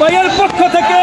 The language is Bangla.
ভাইয়ের পক্ষ থেকে